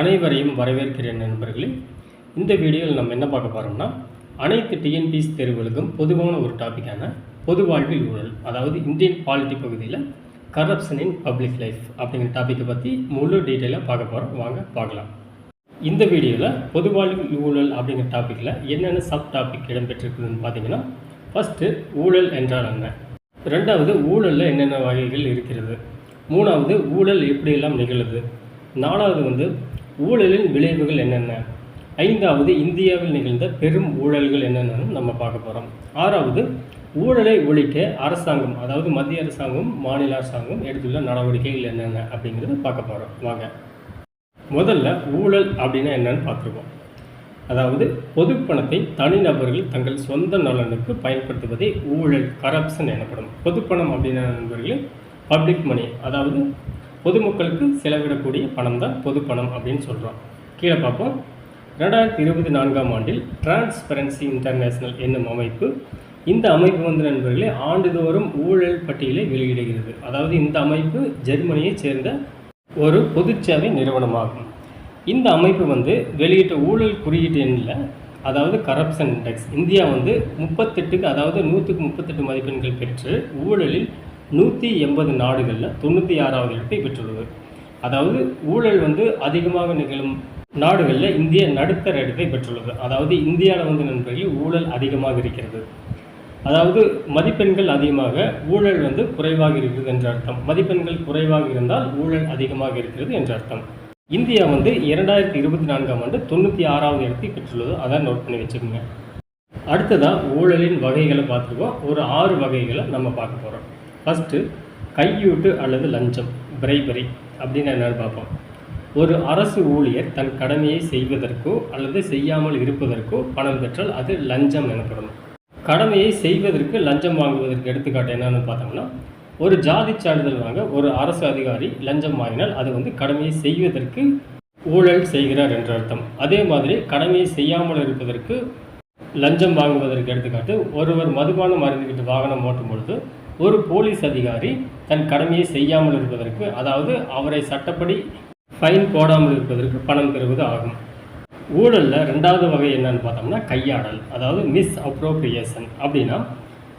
அனைவரையும் வரவேற்கிறேன் நண்பர்களே. இந்த வீடியோவில் நம்ம என்ன பார்க்க போகிறோம்னா அனைத்து டிஎன்பிஎஸ் தேர்வுகளுக்கும் பொதுவான ஒரு டாப்பிக்கான பொது வாழ்வில் ஊழல் அதாவது இந்தியன் பாலிட்டி பகுதியில் கரப்ஷன் இன் பப்ளிக் லைஃப் அப்படிங்கிற டாப்பிக்கை பற்றி முழு டீட்டெயிலாக பார்க்க போகிறோம் வாங்க பார்க்கலாம். இந்த வீடியோவில் பொது வாழ்வில் ஊழல் அப்படிங்கிற டாப்பிக்கில் என்னென்ன சப் டாபிக் இடம்பெற்றிருக்குதுன்னு பார்த்தீங்கன்னா ஃபஸ்ட்டு ஊழல் என்றால் என்ன? ரெண்டாவது ஊழலில் என்னென்ன வகைகள் இருக்கிறது? மூணாவது ஊழல் எப்படியெல்லாம் நிகழுது? நாலாவது வந்து ஊழலின் விளைவுகள் என்னென்ன? ஐந்தாவது இந்தியாவில் நிகழ்ந்த பெரும் ஊழல்கள் என்னென்னு நம்ம பார்க்க போகிறோம் ஆறாவது ஊழலை ஒழிக்க அரசாங்கம் அதாவது மத்திய அரசாங்கம் மாநில அரசாங்கம் எடுத்துள்ள நடவடிக்கைகள் என்னென்ன அப்படிங்கிறத பார்க்க போகிறோம் வாங்க. முதல்ல ஊழல் அப்படின்னா என்னன்னு பார்த்துருக்கோம் அதாவது பொது பணத்தை தனிநபர்கள் தங்கள் சொந்த நலனுக்கு பயன்படுத்துவதே ஊழல் கரப்ஷன் எனப்படும். பொதுப்பணம் அப்படின்னா நண்பர்களே பப்ளிக் மணி அதாவது பொதுமக்களுக்கு செலவிடக்கூடிய பணம் தான் பொது பணம் அப்படின்னு சொல்கிறோம் கீழே பார்ப்போம். ரெண்டாயிரத்தி இருபத்தி நான்காம் ஆண்டில் டிரான்ஸ்பரன்சி இன்டர்நேஷனல் என்னும் அமைப்பு இந்த அமைப்பு வந்து நண்பர்களே ஆண்டுதோறும் ஊழல் பட்டியலை வெளியிடுகிறது. அதாவது இந்த அமைப்பு ஜெர்மனியைச் சேர்ந்த ஒரு பொதுச்சேவை நிறுவனமாகும். இந்த அமைப்பு வந்து வெளியிட்ட ஊழல் குறியீட்டு எண்ணில் அதாவது கரப்ஷன் இண்டெக்ஸ் இந்தியா வந்து முப்பத்தெட்டுக்கு அதாவது நூற்றுக்கு முப்பத்தெட்டு மதிப்பெண்கள் பெற்று ஊழலில் நூற்றி எண்பது நாடுகளில் தொண்ணூற்றி ஆறாவது இடத்தை பெற்றுள்ளது. அதாவது ஊழல் வந்து அதிகமாக நிகழும் நாடுகளில் இந்திய நடுத்தர இடத்தை பெற்றுள்ளது. அதாவது இந்தியாவில் வந்து நண்பர்கள் ஊழல் அதிகமாக இருக்கிறது. அதாவது மதிப்பெண்கள் அதிகமாக ஊழல் வந்து குறைவாக இருக்கிறது என்ற அர்த்தம். மதிப்பெண்கள் குறைவாக இருந்தால் ஊழல் அதிகமாக இருக்கிறது என்ற அர்த்தம். இந்தியா வந்து இரண்டாயிரத்தி இருபத்தி நான்காம் ஆண்டு தொண்ணூற்றி ஆறாவது இடத்தை பெற்றுள்ளது. அதான் நோட் பண்ணி வச்சுக்கோங்க. அடுத்ததாக ஊழலின் வகைகளை பார்த்துருக்கோம். ஒரு ஆறு வகைகளை நம்ம பார்க்க போகிறோம் ஃபஸ்ட்டு கையூட்டு அல்லது லஞ்சம் பிரைபரி அப்படின்னு என்னென்னு பார்ப்போம். ஒரு அரசு ஊழியர் தன் கடமையை செய்வதற்கோ அல்லது செய்யாமல் இருப்பதற்கோ பணம் பெற்றால் அது லஞ்சம் எனப்படும். கடமையை செய்வதற்கு லஞ்சம் வாங்குவதற்கு எடுத்துக்காட்டு என்னன்னு பார்த்தோம்னா ஒரு ஜாதி சான்றிதழ் வாங்க ஒரு அரசு அதிகாரி லஞ்சம் வாங்கினால் அது வந்து கடமையை செய்வதற்கு ஊழல் செய்கிறார் என்ற அர்த்தம். அதே மாதிரி கடமையை செய்யாமல் இருப்பதற்கு லஞ்சம் வாங்குவதற்கு எடுத்துக்காட்டு ஒருவர் மதுபானம் அறிந்துக்கிட்டு வாகனம் ஓட்டும் பொழுது ஒரு போலீஸ் அதிகாரி தன் கடமையை செய்யாமல் இருப்பதற்கு அதாவது அவரை சட்டப்படி ஃபைன் போடாமல் இருப்பதற்கு பணம் பெறுவது ஆகும். ஊழலில் ரெண்டாவது வகை என்னன்னு பார்த்தோம்னா கையாடல் அதாவது மிஸ் அப்ரோப்ரியேஷன் அப்படின்னா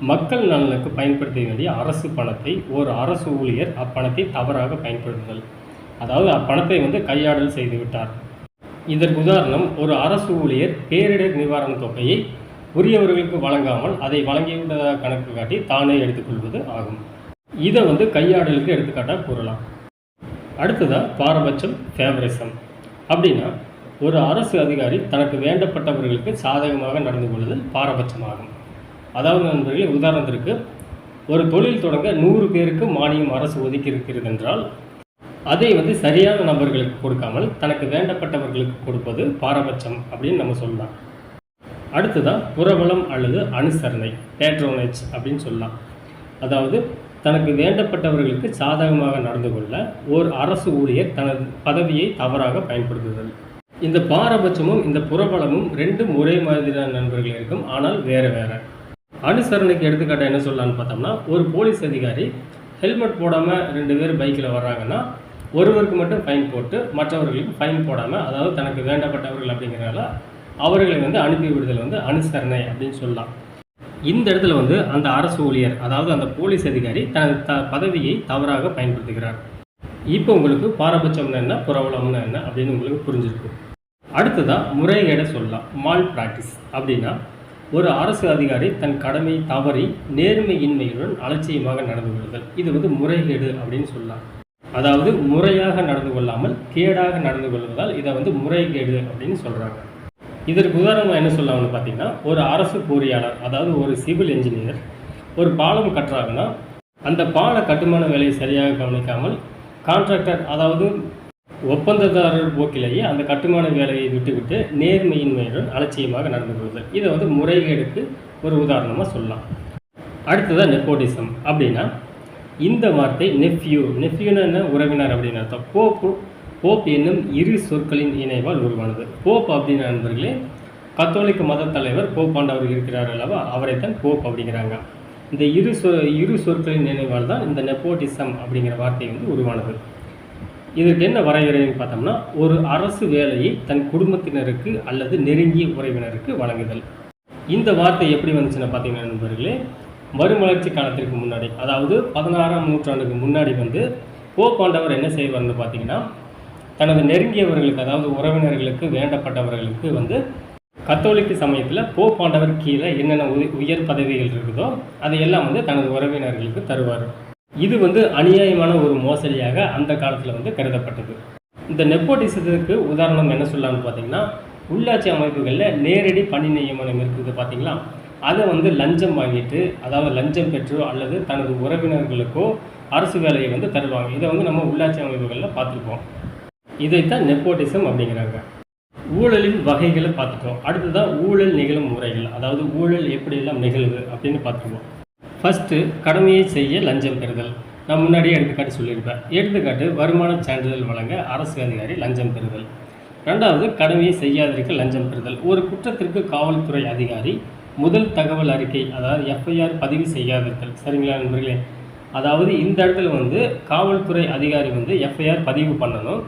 மக்கள் நலனுக்கு பயன்படுத்த வேண்டிய அரசு பணத்தை ஒரு அரசு ஊழியர் அப்பணத்தை தவறாக பயன்படுத்துதல். அதாவது அப்பணத்தை வந்து கையாடல் செய்துவிட்டார் இதற்கு உதாரணம் ஒரு அரசு ஊழியர் பேரிடர் நிவாரண தொகையை உரியவர்களுக்கு வழங்காமல் அதை வழங்கிவிட்டதாக கணக்கு காட்டி தானே எடுத்துக்கொள்வது ஆகும். இதை வந்து கையாடலுக்கு எடுத்துக்காட்டாக கூறலாம். அடுத்ததாக பாரபட்சம் ஃபேவரிசம் அப்படின்னா ஒரு அரசு அதிகாரி தனக்கு வேண்டப்பட்டவர்களுக்கு சாதகமாக நடந்து கொள்ளுதல் பாரபட்சமாகும். அதாவது நண்பர்களே உதாரணத்திற்கு ஒரு தொழில் தொடங்க நூறு பேருக்கு மானியம் அரசு ஒதுக்கி இருக்கிறது என்றால் அதை வந்து சரியான நபர்களுக்கு கொடுக்காமல் தனக்கு வேண்டப்பட்டவர்களுக்கு கொடுப்பது பாரபட்சம் அப்படின்னு நம்ம சொல்லலாம். அடுத்ததான் புறபலம் அல்லது அனுசரணை பேட்ரோனேஜ் அப்படின்னு சொல்லலாம். அதாவது தனக்கு வேண்டப்பட்டவர்களுக்கு சாதகமாக நடந்து கொள்ள ஓர் அரசு ஊழியர் தனது பதவியை தவறாக பயன்படுத்துதல். இந்த பாரபட்சமும் இந்த புறபலமும் ரெண்டும் ஒரே மாதிரியான நண்பர்கள் இருக்கும் ஆனால் வேற வேற. அனுசரணைக்கு எடுத்துக்காட்ட என்ன சொல்லலான்னு பார்த்தோம்னா ஒரு போலீஸ் அதிகாரி ஹெல்மெட் போடாமல் ரெண்டு பேர் பைக்கில் வர்றாங்கன்னா ஒருவருக்கு மட்டும் ஃபைன் போட்டு மற்றவர்களுக்கு ஃபைன் போடாமல் அதாவது தனக்கு வேண்டப்பட்டவர்கள் அப்படிங்கிறனால அவர்களை வந்து அனுப்பி விடுதல் வந்து அனுசரணை அப்படின்னு சொல்லலாம். இந்த இடத்துல வந்து அந்த அரசு ஊழியர் அதாவது அந்த போலீஸ் அதிகாரி தனது த பதவியை தவறாக பயன்படுத்துகிறார். இப்போ உங்களுக்கு பாரபட்சம்னு என்ன புறவலம்னு என்ன அப்படின்னு உங்களுக்கு புரிஞ்சிருக்கும். அடுத்ததாக முறைகேடை சொல்லலாம் மால் ப்ராக்டிஸ் அப்படின்னா ஒரு அரசு அதிகாரி தன் கடமை தவறி நேர்மையின்மையுடன் அலட்சியமாக நடந்து கொள்ளுதல். இது வந்து முறைகேடு அப்படின்னு சொல்லலாம். அதாவது முறையாக நடந்து கொள்ளாமல் கேடாக நடந்து கொள்வதால் இதை வந்து முறைகேடு அப்படின்னு சொல்கிறாங்க இதற்கு உதாரணம் என்ன சொல்லலாம்னு பார்த்தீங்கன்னா ஒரு அரசு பொறியாளர் அதாவது ஒரு சிவில் இன்ஜினியர் ஒரு பாலம் கட்டுறாங்கன்னா அந்த பால கட்டுமான வேலையை சரியாக கவனிக்காமல் கான்ட்ராக்டர் அதாவது ஒப்பந்ததாரர் போக்கிலேயே அந்த கட்டுமான வேலையை விட்டுவிட்டு நேர்மையின்மையுடன் அலட்சியமாக நடந்து கொள்ளுதல் இதை வந்து முறைகேடுக்கு ஒரு உதாரணமாக சொல்லலாம். அடுத்ததாக நெப்போட்டிசம் அப்படின்னா இந்த வார்த்தை நெஃப்யூ நெஃப்யூன்னு என்ன? உறவினர் அப்படின்னு அர்த்தம். போப்பு போப் என்னும் இரு சொற்களின் இணைவால் உருவானது. போப் அப்படின்னு நண்பர்களே கத்தோலிக்க மத தலைவர் போப்பாண்டவர் இருக்கிறார் அல்லவா? அவரை தான் போப் அப்படிங்கிறாங்க. இந்த இரு சொ இரு சொற்களின் நினைவால் தான் இந்த நெப்போட்டிசம் அப்படிங்கிற வார்த்தை வந்து உருவானது. இதற்கு என்ன வரையறைன்னு பார்த்தோம்னா ஒரு அரசு வேலையை தன் குடும்பத்தினருக்கு அல்லது நெருங்கிய உறவினருக்கு வழங்குதல். இந்த வார்த்தை எப்படி வந்துச்சுன்னா பார்த்தீங்கன்னா நண்பர்களே மறுமலர்ச்சி காலத்திற்கு முன்னாடி அதாவது பதினாறாம் நூற்றாண்டுக்கு முன்னாடி வந்து போப்பாண்டவர் என்ன செய்வார்னு பார்த்தீங்கன்னா தனது நெருங்கியவர்களுக்கு அதாவது உறவினர்களுக்கு வேண்டப்பட்டவர்களுக்கு வந்து கத்தோலிக்க சமயத்தில் போ பாண்டவர் கீழே என்னென்ன உயர் பதவிகள் இருக்குதோ அதையெல்லாம் வந்து தனது உறவினர்களுக்கு தருவார். இது வந்து அநியாயமான ஒரு மோசடியாக அந்த காலத்தில் வந்து கருதப்பட்டது. இந்த நெப்போட்டிசத்துக்கு உதாரணம் என்ன சொல்லலாம்னு பார்த்தீங்கன்னா உள்ளாட்சி அமைப்புகளில் நேரடி பணி நியமனம் இருக்குது பார்த்தீங்களா அதை வந்து லஞ்சம் வாங்கிட்டு அதாவது லஞ்சம் பெற்றோ அல்லது தனது உறவினர்களுக்கோ அரசு வேலையை வந்து தருவாங்க. இதை வந்து நம்ம உள்ளாட்சி அமைப்புகளில் பார்த்துருப்போம் இதைத்தான் நெப்போட்டிசம் அப்படிங்கிறாங்க. ஊழலின் வகைகளை பார்த்துட்டோம். அடுத்ததான் ஊழல் நிகழும் முறைகள். அதாவது ஊழல் எப்படியெல்லாம் நிகழ்வு அப்படின்னு பார்த்துருவோம் ஃபஸ்ட்டு கடமையை செய்ய லஞ்சம் பெறுதல். நான் முன்னாடியே எடுத்துக்காட்டு சொல்லியிருப்பேன். எடுத்துக்காட்டு வருமான சான்றிதழ் வழங்க அரசு அதிகாரி லஞ்சம் பெறுதல். ரெண்டாவது கடமையை செய்யாதிருக்க லஞ்சம் பெறுதல். ஒரு குற்றத்திற்கு காவல்துறை அதிகாரி முதல் தகவல் அறிக்கை அதாவது எஃப்ஐஆர் பதிவு செய்யாதிருத்தல். சரிங்களா நண்பர்களே? அதாவது இந்த இடத்துல வந்து காவல்துறை அதிகாரி வந்து எஃப்ஐஆர் பதிவு பண்ணணும்.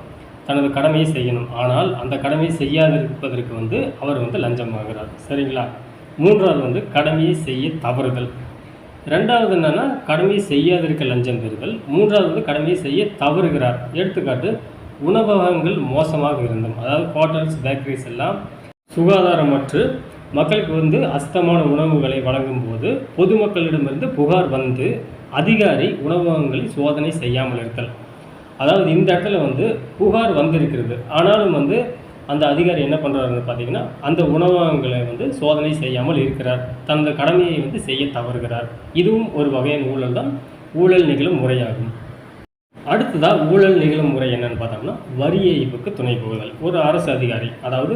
தனது கடமையை செய்யணும். ஆனால் அந்த கடமையை செய்யாதிருப்பதற்கு வந்து அவர் வந்து லஞ்சம் வாங்குறார் சரிங்களா? மூன்றாவது வந்து கடமையை செய்ய தவறுதல். ரெண்டாவது என்னென்னா கடமையை செய்யாதிருக்க லஞ்சம் பெறுதல். மூன்றாவது வந்து கடமையை செய்ய தவறுகிறார். எடுத்துக்காட்டு உணவகங்கள் மோசமாக இருந்தோம் அதாவது ஹோட்டல்ஸ் பேக்கரிஸ் எல்லாம் சுகாதாரமற்று மக்களுக்கு வந்து அஸ்தமான உணவுகளை வழங்கும் போது பொதுமக்களிடமிருந்து புகார் வந்து அதிகாரி உணவகங்களை சோதனை செய்யாமல் இருத்தல். அதாவது இந்த இடத்துல வந்து புகார் வந்திருக்கிறது. ஆனாலும் வந்து அந்த அதிகாரி என்ன பண்ணுறாருன்னு பார்த்தீங்கன்னா அந்த உணவகங்களை வந்து சோதனை செய்யாமல் இருக்கிறார். தனது கடமையை வந்து செய்ய தவறுகிறார். இதுவும் ஒரு வகையான ஊழல் தான். ஊழல் நிகழும் முறையாகும். அடுத்ததாக ஊழல் நிகழும் முறை என்னன்னு பார்த்தோம்னா வரி ஏய்ப்புக்கு துணை போகுதல். ஒரு அரசு அதிகாரி அதாவது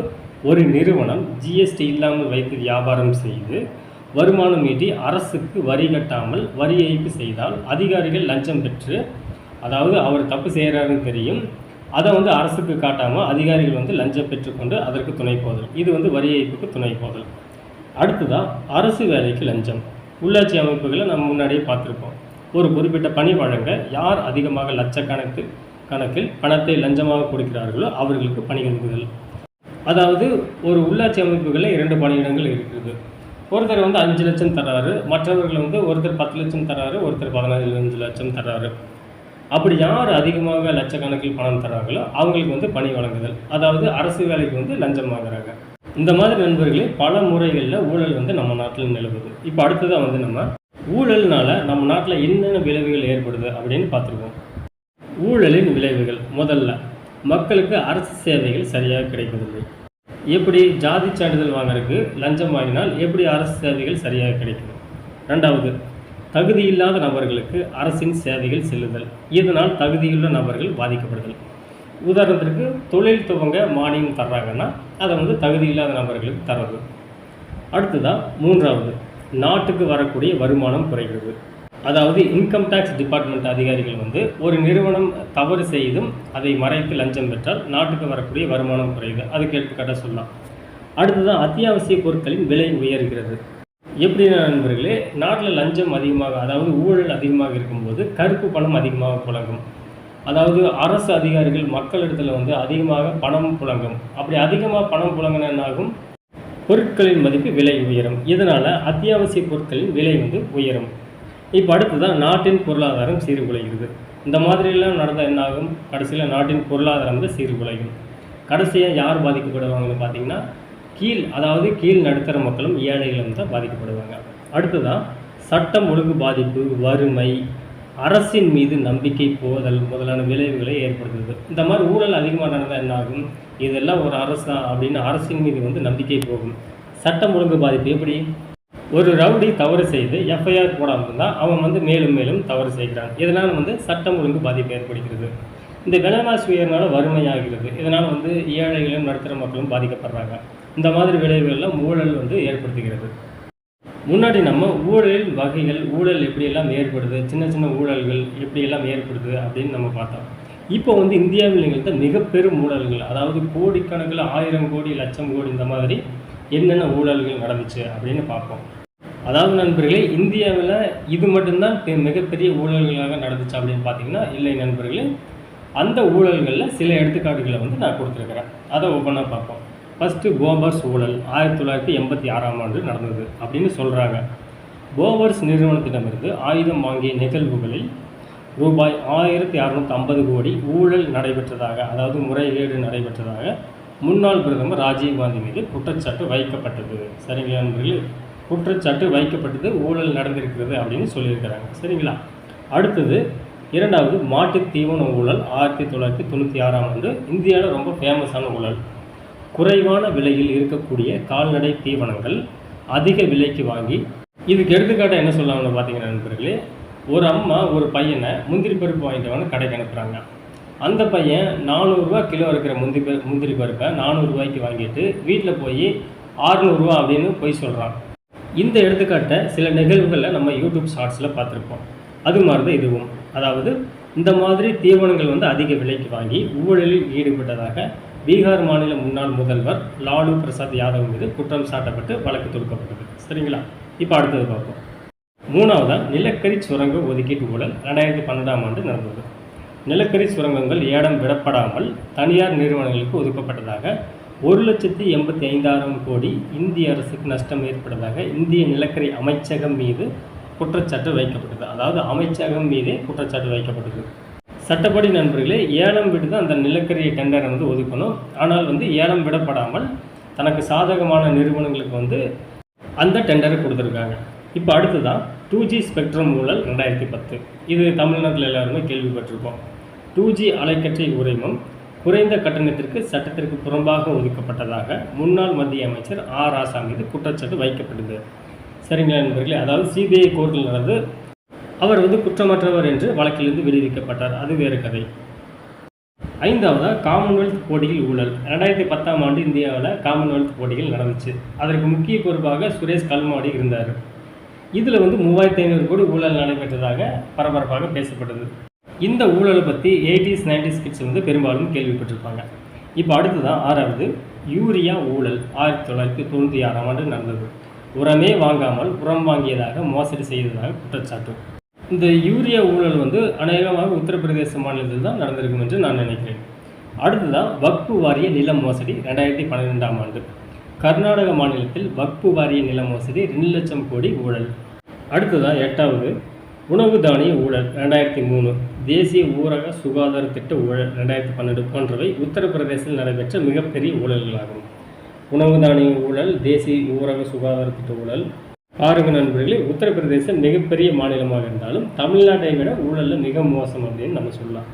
ஒரு நிறுவனம் ஜிஎஸ்டி இல்லாமல் வைத்து வியாபாரம் செய்து வருமானம் ஈட்டி அரசுக்கு வரி கட்டாமல் வரி ஏய்ப்பு செய்தால் அதிகாரிகள் லஞ்சம் பெற்று அதாவது அவர் தப்பு செய்கிறாருன்னு தெரியும். அதை வந்து அரசுக்கு காட்டாமல் அதிகாரிகள் வந்து லஞ்சம் பெற்றுக்கொண்டு அதற்கு துணை போதல். இது வந்து வரி ஏய்ப்புக்கு துணை போதல். அடுத்ததாக அரசு வேலைக்கு லஞ்சம். உள்ளாட்சி அமைப்புகளை நம்ம முன்னாடியே பார்த்துருப்போம். ஒரு குறிப்பிட்ட பணி வழங்க யார் அதிகமாக லட்சக்கணக்கு கணக்கில் பணத்தை லஞ்சமாக கொடுக்கிறார்களோ அவர்களுக்கு பணி கொடுக்குதல் அதாவது ஒரு உள்ளாட்சி அமைப்புகளில் இரண்டு பணியிடங்கள் இருக்கிறது. ஒருத்தர் வந்து அஞ்சு லட்சம் தர்றாரு மற்றவர்கள் வந்து ஒருத்தர் பத்து லட்சம் தராரு ஒருத்தர் பதினஞ்சு லட்சம் தர்றாரு. அப்படி யார் அதிகமாக லட்சக்கணக்கில் பணம் தராங்களோ அவங்களுக்கு வந்து பணி வழங்குதல். அதாவது அரசு வேலைக்கு வந்து லஞ்சம் வாங்குறாங்க. இந்த மாதிரி நண்பர்களே பல முறைகளில் ஊழல் வந்து நம்ம நாட்டில் நிலவுது. இப்போ அடுத்ததாக வந்து நம்ம ஊழல்னால நம்ம நாட்டில் என்னென்ன விளைவுகள் ஏற்படுது அப்படின்னு பார்த்துருக்கோம் ஊழலின் விளைவுகள் முதல்ல மக்களுக்கு அரசு சேவைகள் சரியாக கிடைப்பதில்லை. எப்படி ஜாதி சான்றிதழ் வாங்குறதுக்கு லஞ்சம் வாங்கினால் எப்படி அரசு சேவைகள் சரியாக கிடைக்கும்? ரெண்டாவது தகுதியில்லாத நபர்களுக்கு அரசின் சேவைகள் செல்லுதல். இதனால் தகுதியுள்ள நபர்கள் பாதிக்கப்படுதல். உதாரணத்திற்கு தொழில் துவங்க மானியம் தர்றாங்கன்னா அதை வந்து தகுதியில்லாத நபர்களுக்கு தர்றது. அடுத்ததாக மூன்றாவது நாட்டுக்கு வரக்கூடிய வருமானம் குறைகிறது. அதாவது இன்கம் டேக்ஸ் டிபார்ட்மெண்ட் அதிகாரிகள் வந்து ஒரு நிறுவனம் தவறு செய்தும் அதை மறைத்து லஞ்சம் பெற்றால் நாட்டுக்கு வரக்கூடிய வருமானம் குறையுது. அதுக்கு எடுத்துக்காட்டாக சொல்லலாம். அடுத்ததான் அத்தியாவசிய பொருட்களின் விலை உயர்கிறது. எப்படி நண்பர்களே நாட்டில் லஞ்சம் அதிகமாக அதாவது ஊழல் அதிகமாக இருக்கும்போது கருப்பு பணம் அதிகமாக புழங்கும். அதாவது அரசு அதிகாரிகள் மக்களிடத்தில் வந்து அதிகமாக பணம் புழங்கும். அப்படி அதிகமாக பணம் புழங்கினாகும் பொருட்களின் மதிப்பு விலை உயரும். இதனால் அத்தியாவசிய பொருட்களின் விலை வந்து உயரும். இப்போ அடுத்ததான் நாட்டின் பொருளாதாரம் சீர்குலைகிறது. இந்த மாதிரிலாம் நடந்தால் என்ன ஆகும் கடைசியில் நாட்டின் பொருளாதாரம் வந்து சீர்குலையும். கடைசியாக யார் பாதிக்கப்படுவாங்கன்னு பார்த்தீங்கன்னா கீழ் அதாவது கீழ் நடுத்தர மக்களும் ஏழைகளும் தான் பாதிக்கப்படுவாங்க. அடுத்ததான் சட்டம் ஒழுங்கு பாதிப்பு வறுமை அரசின் மீது நம்பிக்கை போதல் முதலான விளைவுகளை ஏற்படுத்துது. இந்த மாதிரி ஊழல் அதிகமாக நடந்தால் என்ன ஆகும்? இதெல்லாம் ஒரு அரசு தான் அப்படின்னு அரசின் மீது வந்து நம்பிக்கை போகும். சட்டம் ஒழுங்கு பாதிப்பு எப்படி? ஒரு ரவுடி தவறு செய்து எஃப்ஐஆர் போடாமல் இருந்தால் அவன் வந்து மேலும் மேலும் தவறு செய்கிறான். இதனால் வந்து சட்டம் ஒழுங்கு பாதிப்பு ஏற்படுகிறது. இந்த விலைவாசி உயர்னால வறுமையாகிறது. இதனால் வந்து ஏழைகளும் நடுத்தர மக்களும் பாதிக்கப்படுறாங்க. இந்த மாதிரி விளைவுகள்லாம் ஊழல் வந்து ஏற்படுத்துகிறது. முன்னாடி நம்ம ஊழலின் வகைகள் ஊழல் எப்படியெல்லாம் ஏற்படுது சின்ன சின்ன ஊழல்கள் எப்படியெல்லாம் ஏற்படுது அப்படின்னு நம்ம பார்த்தோம். இப்போ வந்து இந்தியாவில் நிகழ்த்த மிக பெரும் ஊழல்கள் அதாவது கோடிக்கணக்கில் ஆயிரம் கோடி லட்சம் கோடி இந்த மாதிரி என்னென்ன ஊழல்கள் நடந்துச்சு அப்படின்னு பார்ப்போம். அதாவது நண்பர்களே இந்தியாவில் இது மட்டும்தான் பெ- மிகப்பெரிய ஊழல்களாக நடந்துச்சு அப்படின்னு பார்த்தீங்கன்னா இல்லை நண்பர்களே அந்த ஊழல்களில் சில எடுத்துக்காட்டுகளை வந்து நான் கொடுத்துருக்குறேன். அதை ஒவ்வொன்றா பார்ப்போம். ஃபஸ்ட்டு போபர்ஸ் ஊழல் ஆயிரத்தி தொள்ளாயிரத்தி எண்பத்தி ஆறாம் ஆண்டு நடந்தது அப்படின்னு சொல்கிறாங்க போபர்ஸ் நிறுவனத்திடமிருந்து ஆயுதம் வாங்கிய நிகழ்வுகளில் ரூபாய் ஆயிரத்தி அறநூற்றி ஐம்பது கோடி ஊழல் நடைபெற்றதாக அதாவது முறைகேடு நடைபெற்றதாக முன்னாள் பிரதமர் ராஜீவ்காந்தி மீது குற்றச்சாட்டு வைக்கப்பட்டது. சரிங்களா நண்பர்களே? குற்றச்சாட்டு வைக்கப்பட்டது ஊழல் நடந்திருக்கிறது அப்படின்னு சொல்லியிருக்கிறாங்க. சரிங்களா? அடுத்தது இரண்டாவது மாட்டுத் தீவன ஊழல் ஆயிரத்தி தொள்ளாயிரத்தி தொண்ணூற்றி ஆறாம் ஆண்டு இந்தியாவில் ரொம்ப ஃபேமஸான ஊழல். குறைவான விலையில் இருக்கக்கூடிய கால்நடை தீவனங்கள் அதிக விலைக்கு வாங்கி இதுக்கு எடுத்துக்காட்டாக என்ன சொல்லுவாங்கன்னு பார்த்தீங்கன்னா நண்பர்களே ஒரு அம்மா ஒரு பையனை முந்திரி பருப்பு வாங்கிட்டு வந்து கடைக்கு அனுப்புகிறாங்க அந்த பையன் நானூறுரூவா கிலோ இருக்கிற முந்திரி பரு முந்திரி பருப்பை நானூறுரூவாய்க்கு வாங்கிட்டு வீட்டில் போய் ஆறுநூறுவா அப்படின்னு போய் சொல்கிறான் இந்த எடுத்துக்காட்டை சில நிகழ்வுகளில் நம்ம யூடியூப் ஷார்ட்ஸில் பார்த்துருப்போம். அது மாதிரி தான் இதுவும். அதாவது இந்த மாதிரி தீவனங்கள் வந்து அதிக விலைக்கு வாங்கி ஊழலில் ஈடுபட்டதாக பீகார் மாநில முன்னாள் முதல்வர் லாலு பிரசாத் யாதவ் மீது குற்றம் சாட்டப்பட்டு வழக்கு தொடுக்கப்பட்டது. சரிங்களா? இப்போ அடுத்தது பார்ப்போம். மூணாவதாக நிலக்கரி சுரங்க ஒதுக்கீட்டு ஊழல் ரெண்டாயிரத்தி பன்னெண்டாம் ஆண்டு நடந்தது. நிலக்கரி சுரங்கங்கள் ஏடம் விடப்படாமல் தனியார் நிறுவனங்களுக்கு ஒதுக்கப்பட்டதாக ஒரு லட்சத்தி எண்பத்தி ஐந்தாயிரம் கோடி இந்திய அரசுக்கு நஷ்டம் ஏற்பட்டதாக இந்திய நிலக்கரி அமைச்சகம் மீது குற்றச்சாட்டு வைக்கப்பட்டது. அதாவது அமைச்சகம் மீதே குற்றச்சாட்டு வைக்கப்பட்டது. சட்டப்படி நண்பர்களே ஏலம் விட்டு தான் அந்த நிலக்கரி டெண்டரை வந்து ஒதுக்கணும். ஆனால் வந்து ஏலம் விடப்படாமல் தனக்கு சாதகமான நிறுவனங்களுக்கு வந்து அந்த டெண்டரை கொடுத்துருக்காங்க. இப்போ அடுத்ததான் டூ ஜி ஸ்பெக்ட்ரம் ஊழல் ரெண்டாயிரத்தி பத்து. இது தமிழ்நாட்டில் எல்லாருமே கேள்விப்பட்டிருக்கோம் டூ ஜி அலைக்கற்றை உரிமம் குறைந்த கட்டணத்திற்கு சட்டத்திற்கு புறம்பாக ஒதுக்கப்பட்டதாக முன்னாள் மத்திய அமைச்சர் ஆர் ராசா மீது குற்றச்சாட்டு வைக்கப்பட்டது. சரிங்களா நண்பர்களே அதாவது சிபிஐ கோர்ட்டில் நடந்து அவர் வந்து குற்றமற்றவர் என்று வழக்கிலிருந்து விடுவிக்கப்பட்டார். அது வேறு கதை. ஐந்தாவதாக காமன்வெல்த் போட்டியில் ஊழல். ரெண்டாயிரத்தி பத்தாம் ஆண்டு இந்தியாவில் காமன்வெல்த் போட்டிகள் நடந்துச்சு. அதற்கு முக்கிய பொறுப்பாக சுரேஷ் கல்மாடி இருந்தார். இதில் வந்து மூவாயிரத்தி ஐநூறு கோடி ஊழல் நடைபெற்றதாக பரபரப்பாக பேசப்பட்டது. இந்த ஊழலை பற்றி எயிட்டிஸ் நைன்டிஸ் கிட்ஸ் வந்து பெரும்பாலும் கேள்விப்பட்டிருப்பாங்க. இப்போ அடுத்ததான் ஆறாவது யூரியா ஊழல் ஆயிரத்தி தொள்ளாயிரத்தி தொண்ணூற்றி ஆறாம் ஆண்டு நடந்தது. உரமே வாங்காமல் உரம் வாங்கியதாக மோசடி செய்ததாக குற்றச்சாட்டு. இந்த யூரியா ஊழல் வந்து அநேகமாக உத்தரப்பிரதேச மாநிலத்தில் தான் நடந்திருக்கும் என்று நான் நினைக்கிறேன். அடுத்ததான் வக்பு வாரிய நில மோசடி ரெண்டாயிரத்தி பன்னிரெண்டாம் ஆண்டு. கர்நாடக மாநிலத்தில் வக்பு வாரிய நில மோசடி ரெண்டு லட்சம் கோடி ஊழல். அடுத்ததாக எட்டாவது உணவு தானிய ஊழல் ரெண்டாயிரத்தி மூணு. தேசிய ஊரக சுகாதார திட்ட ஊழல் ரெண்டாயிரத்தி பன்னெண்டு போன்றவை உத்தரப்பிரதேசத்தில் நடைபெற்ற மிகப்பெரிய ஊழல்களாகும். உணவு தானிய ஊழல் தேசிய ஊரக சுகாதார திட்ட ஊழல் பாருங்க நண்பர்களே உத்தரப்பிரதேசம் மிகப்பெரிய மாநிலமாக இருந்தாலும் தமிழ்நாட்டை விட ஊழலில் மிக மோசம் அப்படின்னு நம்ம சொல்லலாம்.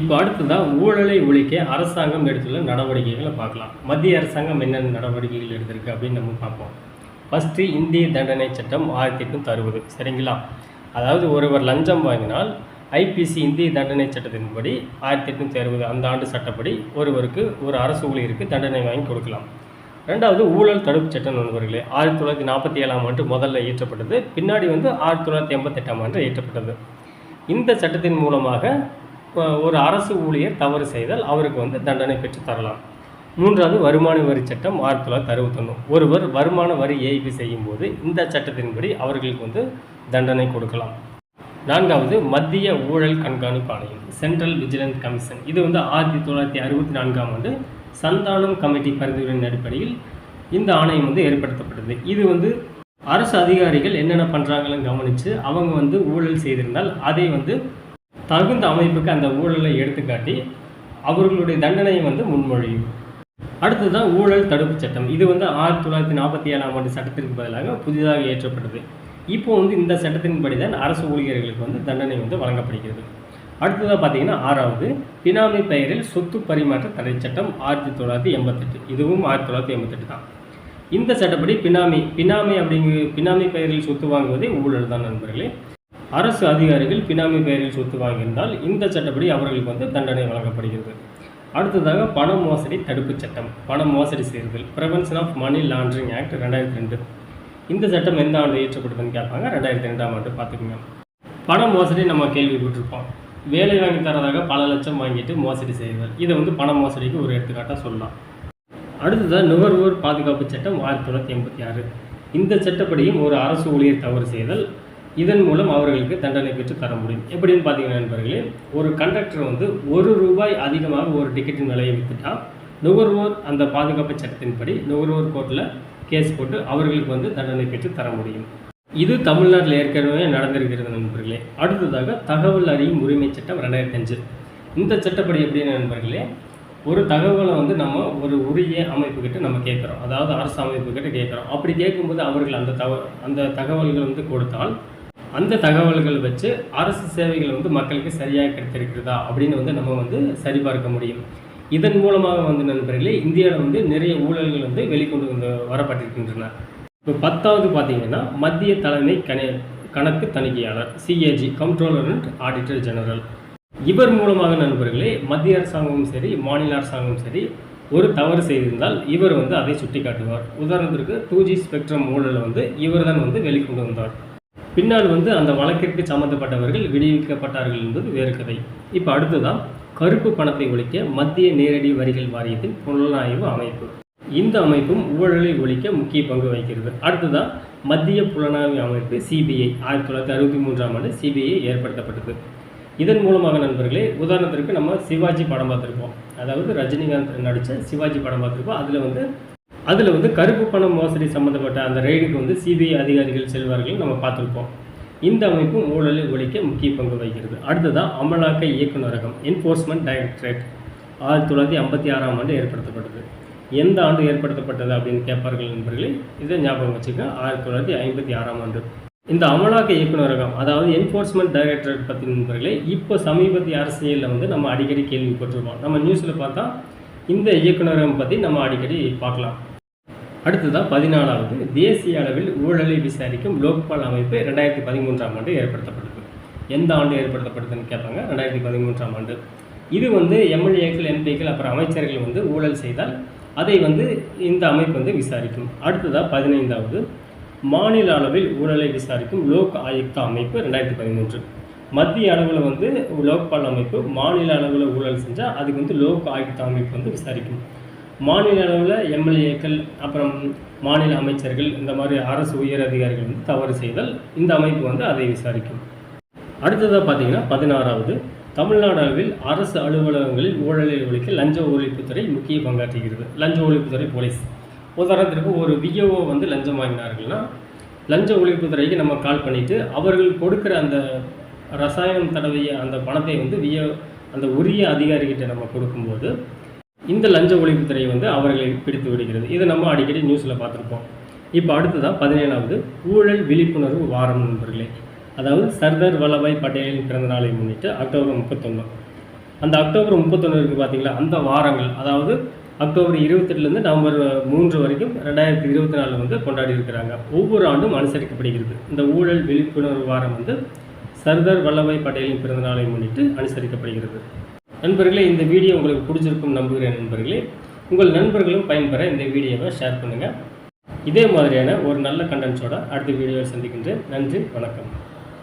இப்போ அடுத்ததான் ஊழலை ஒழிக்க அரசாங்கம் எடுத்துள்ள நடவடிக்கைகளை பார்க்கலாம். மத்திய அரசாங்கம் என்னென்ன நடவடிக்கைகள் எடுத்திருக்கு அப்படின்னு நம்ம பார்ப்போம். ஃபஸ்ட்டு இந்திய தண்டனை சட்டம் ஆயிரத்தி எட்நூற்றி அறுபது சரிங்களா? அதாவது ஒருவர் லஞ்சம் வாங்கினால் ஐபிசி இந்திய தண்டனை சட்டத்தின்படி ஆயிரத்தி எட்நூற்றி அறுபது அந்த ஆண்டு சட்டப்படி ஒருவருக்கு ஒரு அரசு ஊழியருக்கு தண்டனை வாங்கி கொடுக்கலாம். ரெண்டாவது ஊழல் தடுப்பு சட்டம் நண்பர்களே ஆயிரத்தி தொள்ளாயிரத்தி நாற்பத்தி ஏழாம் ஆண்டு முதல்ல இயற்றப்பட்டது. பின்னாடி வந்து ஆயிரத்தி தொள்ளாயிரத்தி எண்பத்தெட்டாம் ஆண்டு இயற்றப்பட்டது. இந்த சட்டத்தின் மூலமாக ஒரு அரசு ஊழியர் தவறு செய்தால் அவருக்கு வந்து தண்டனை பெற்று தரலாம். மூன்றாவது வருமான வரி சட்டம் ஆயிரத்தி தொள்ளாயிரத்தி அறுபத்தொன்று ஒருவர் வருமான வரி ஏய்ப்பு செய்யும்போது இந்த சட்டத்தின்படி அவர்களுக்கு வந்து தண்டனை கொடுக்கலாம். நான்காவது மத்திய ஊழல் கண்காணிப்பு ஆணையம் சென்ட்ரல் விஜிலன்ஸ் கமிஷன் இது வந்து ஆயிரத்தி தொள்ளாயிரத்தி அறுபத்தி நான்காம் ஆண்டு சந்தானம் கமிட்டி பரிந்துரையின் அடிப்படையில் இந்த ஆணையம் வந்து ஏற்படுத்தப்பட்டது. இது வந்து அரசு அதிகாரிகள் என்னென்ன பண்ணுறாங்கன்னு கவனித்து அவங்க வந்து ஊழல் செய்திருந்தால் அதை வந்து தகுந்த அமைப்புக்கு அந்த ஊழலை எடுத்துக்காட்டி அவர்களுடைய தண்டனையை வந்து முன்மொழியும். அடுத்ததுதான் ஊழல் தடுப்பு சட்டம். இது வந்து ஆயிரத்தி தொள்ளாயிரத்தி நாற்பத்தி ஏழாம் ஆண்டு சட்டத்திற்கு பதிலாக புதிதாக இயற்றப்பட்டது. இப்போ வந்து இந்த சட்டத்தின்படி தான் அரசு ஊழியர்களுக்கு வந்து தண்டனை வந்து வழங்கப்படுகிறது. அடுத்ததாக பார்த்தீங்கன்னா ஆறாவது பினாமி பெயரில் சொத்து பரிமாற்ற தடை சட்டம் ஆயிரத்தி தொள்ளாயிரத்தி எண்பத்தெட்டு. இதுவும் ஆயிரத்தி தொள்ளாயிரத்தி எண்பத்தெட்டு தான். இந்த சட்டப்படி பினாமி பினாமி அப்படிங்கிற பினாமி பெயரில் சொத்து வாங்குவதே ஊழல் தான் நண்பர்களே. அரசு அதிகாரிகள் பினாமி பெயரில் சொத்து வாங்கியிருந்தால் இந்த சட்டப்படி அவர்களுக்கு வந்து தண்டனை வழங்கப்படுகிறது. அடுத்ததாக பண மோசடி தடுப்புச் சட்டம் பண மோசடி செய்தல் prevention of money laundering act ரெண்டாயிரத்தி ரெண்டு. இந்த சட்டம் எந்த ஆண்டு இயற்றப்பட்டதுன்னு கேட்பாங்க ரெண்டாயிரத்தி ரெண்டாம் ஆண்டு பார்த்துக்குங்க. பண மோசடி நம்ம கேள்விப்பட்டிருப்போம். வேலை வாங்கி தரதாக பல லட்சம் வாங்கிட்டு மோசடி செய்தல் இதை வந்து பண மோசடிக்கு ஒரு எடுத்துக்காட்டாக சொல்லலாம். அடுத்ததாக நுகர்வோர் பாதுகாப்பு சட்டம் ஆயிரத்தி தொள்ளாயிரத்தி எண்பத்தி ஆறு. இந்த சட்டப்படியும் ஒரு அரசு ஊழியர் தவறு செய்தல் இதன் மூலம் அவர்களுக்கு தண்டனை பெற்று தர முடியும். எப்படின்னு பார்த்தீங்கன்னா நண்பர்களே ஒரு கண்டக்டர் வந்து ஒரு ரூபாய் அதிகமாக ஒரு டிக்கெட்டின் விலையை விற்றுட்டால் நுகர்வோர் அந்த பாதுகாப்பு சட்டத்தின்படி நுகர்வோர் கோர்ட்டில் கேஸ் போட்டு அவர்களுக்கு வந்து தண்டனை பெற்று தர முடியும். இது தமிழ்நாட்டில் ஏற்கனவே நடந்திருக்கிறது நண்பர்களே. அடுத்ததாக தகவல் அறியும் உரிமை சட்டம் ரெண்டாயிரத்தி அஞ்சு இந்த சட்டப்படி எப்படின்னு நண்பர்களே? ஒரு தகவலை வந்து நம்ம ஒரு உரிய அமைப்புக்கிட்ட நம்ம கேட்குறோம். அதாவது அரசு அமைப்புக்கிட்ட கேட்குறோம். அப்படி கேட்கும்போது அவர்கள் அந்த தக அந்த தகவல்கள் வந்து கொடுத்தால் அந்த தகவல்கள் வச்சு அரசு சேவைகள் வந்து மக்களுக்கு சரியாக கிடைத்திருக்கிறதா அப்படின்னு வந்து நம்ம வந்து சரிபார்க்க முடியும். இதன் மூலமாக வந்து நண்பர்களே இந்தியாவில் வந்து நிறைய ஊழல்கள் வந்து வெளிக்கொண்டு வந்து வரப்பட்டிருக்கின்றன. இப்போ பத்தாவது பார்த்தீங்கன்னா மத்திய தலைமை கண கணக்கு தணிக்கையாளர் CAG comptroller and auditor general இவர் மூலமாக நண்பர்களே மத்திய அரசாங்கமும் சரி மாநில அரசாங்கமும் சரி ஒரு தவறு செய்திருந்தால் இவர் வந்து அதை சுட்டி காட்டுவார் உதாரணத்திற்கு டூ ஜி ஸ்பெக்ட்ரம் ஊழலில் வந்து இவர் தான் வந்து வெளிக்கொண்டு வந்தார். பின்னால் வந்து அந்த வழக்கிற்கு சம்மந்தப்பட்டவர்கள் விடுவிக்கப்பட்டார்கள் என்பது வேறு கதை. இப்போ அடுத்ததான் கருப்பு பணத்தை ஒழிக்க மத்திய நேரடி வரிகள் வாரியத்தின் புலனாய்வு அமைப்பு. இந்த அமைப்பும் ஊழலை ஒழிக்க முக்கிய பங்கு வகிக்கிறது. அடுத்ததான் மத்திய புலனாய்வு அமைப்பு சிபிஐ ஆயிரத்தி தொள்ளாயிரத்தி அறுபத்தி மூன்றாம் ஆண்டு சிபிஐ ஏற்படுத்தப்பட்டது. இதன் மூலமாக நண்பர்களே உதாரணத்திற்கு நம்ம சிவாஜி படம் பார்த்துருப்போம். அதாவது ரஜினிகாந்த் நடித்த சிவாஜி படம் பார்த்துருப்போம். அதில் வந்து அதில் வந்து கருப்பு பணம் மோசடி சம்மந்தப்பட்ட அந்த ரெய்டுக்கு வந்து சிபிஐ அதிகாரிகள் செல்வார்கள் நம்ம பார்த்துருப்போம். இந்த அமைப்பும் ஊழலை ஒழிக்க முக்கிய பங்கு வகிக்கிறது. அடுத்ததான் அமலாக்க இயக்குநரகம் என்ஃபோர்ஸ்மெண்ட் டைரக்டரேட் ஆயிரத்தி தொள்ளாயிரத்தி ஐம்பத்தி ஆறாம் ஆண்டு ஏற்படுத்தப்பட்டது. எந்த ஆண்டு ஏற்படுத்தப்பட்டது அப்படின்னு கேட்பார்கள் நண்பர்களே? இதை ஞாபகம் வச்சுக்க ஆயிரத்தி தொள்ளாயிரத்தி ஐம்பத்தி ஆறாம் ஆண்டு. இந்த அமலாக்க இயக்குநரகம் அதாவது என்ஃபோர்ஸ்மெண்ட் டைரக்டரேட் பற்றி நண்பர்களே இப்போ சமீபத்திய அரசியலில் வந்து நம்ம அடிக்கடி கேள்விப்பட்டிருக்கோம் நம்ம நியூஸில் பார்த்தா இந்த இயக்குநரகம் பற்றி நம்ம அடிக்கடி பார்க்கலாம். அடுத்ததாக பதினாலாவது தேசிய அளவில் ஊழலை விசாரிக்கும் லோக்பால் அமைப்பு ரெண்டாயிரத்தி பதிமூன்றாம் ஆண்டு ஏற்படுத்தப்பட்டது எந்த ஆண்டு ஏற்படுத்தப்பட்டதுன்னு கேட்பாங்க. ரெண்டாயிரத்தி பதிமூன்றாம் ஆண்டு. இது வந்து எம்எல்ஏக்கள் எம்பிக்கள் அப்புறம் அமைச்சர்கள் வந்து ஊழல் செய்தால் அதை வந்து இந்த அமைப்பு வந்து விசாரிக்கும். அடுத்ததாக பதினைந்தாவது மாநில அளவில் ஊழலை விசாரிக்கும் லோக் ஆயுக்தா அமைப்பு ரெண்டாயிரத்தி பதிமூன்று. மத்திய அளவில் வந்து லோக்பால் அமைப்பு மாநில அளவில் ஊழல் செஞ்சால் அதுக்கு வந்து லோக் ஆயுக்தா அமைப்பு வந்து விசாரிக்கும். மாநில அளவில் எம்எல்ஏக்கள் அப்புறம் மாநில அமைச்சர்கள் இந்த மாதிரி அரசு உயர் அதிகாரிகள் வந்து தவறு செய்தால் இந்த அமைப்பு வந்து அதை விசாரிக்கும். அடுத்ததாக பார்த்தீங்கன்னா பதினாறாவது தமிழ்நாடு அளவில் அரசு அலுவலகங்களில் ஊழலை ஒழிக்க லஞ்ச ஒழிப்புத்துறை முக்கிய பங்காற்றுகிறது. லஞ்ச ஒழிப்புத்துறை போலீஸ். உதாரணத்திற்கு ஒரு விஏஓ வந்து லஞ்சம் வாங்கினார்கள்னா லஞ்ச ஒழிப்புத்துறைக்கு நம்ம கால் பண்ணிவிட்டு அவர்கள் கொடுக்குற அந்த ரசாயனம் தடவிய அந்த பணத்தை வந்து விஏ அந்த உரிய அதிகாரிகிட்ட நம்ம கொடுக்கும்போது இந்த லஞ்ச ஒழிப்புத்துறை வந்து அவர்களை பிடித்து விடுகிறது. இதை நம்ம அடிக்கடி நியூஸில் பார்த்துருப்போம். இப்போ அடுத்ததான் பதினேழாவது ஊழல் விழிப்புணர்வு வாரம் நண்பர்களே. அதாவது சர்தார் வல்லபாய் பட்டேலின் பிறந்த நாளை முன்னிட்டு அக்டோபர் முப்பத்தொன்று அந்த அக்டோபர் முப்பத்தொன்று இருக்குது பார்த்தீங்களா அந்த வாரங்கள் அதாவது அக்டோபர் இருபத்தெட்டுலேருந்து நவம்பர் மூன்று வரைக்கும் ரெண்டாயிரத்தி இருபத்தி நாலில் வந்து கொண்டாடி இருக்கிறாங்க. ஒவ்வொரு ஆண்டும் அனுசரிக்கப்படுகிறது. இந்த ஊழல் விழிப்புணர்வு வாரம் வந்து சர்தார் வல்லபாய் பட்டேலின் பிறந்த நாளை முன்னிட்டு அனுசரிக்கப்படுகிறது. நண்பர்களே இந்த வீடியோ உங்களுக்கு பிடிச்சிருக்கும் நம்புகிறேன் நண்பர்களே. உங்கள் நண்பர்களும் பயன்பெற இந்த வீடியோவை ஷேர் பண்ணுங்கள் இதே மாதிரியான ஒரு நல்ல கண்டென்ட்ஸோட அடுத்த வீடியோவை சந்திக்கின்றேன். நன்றி வணக்கம்.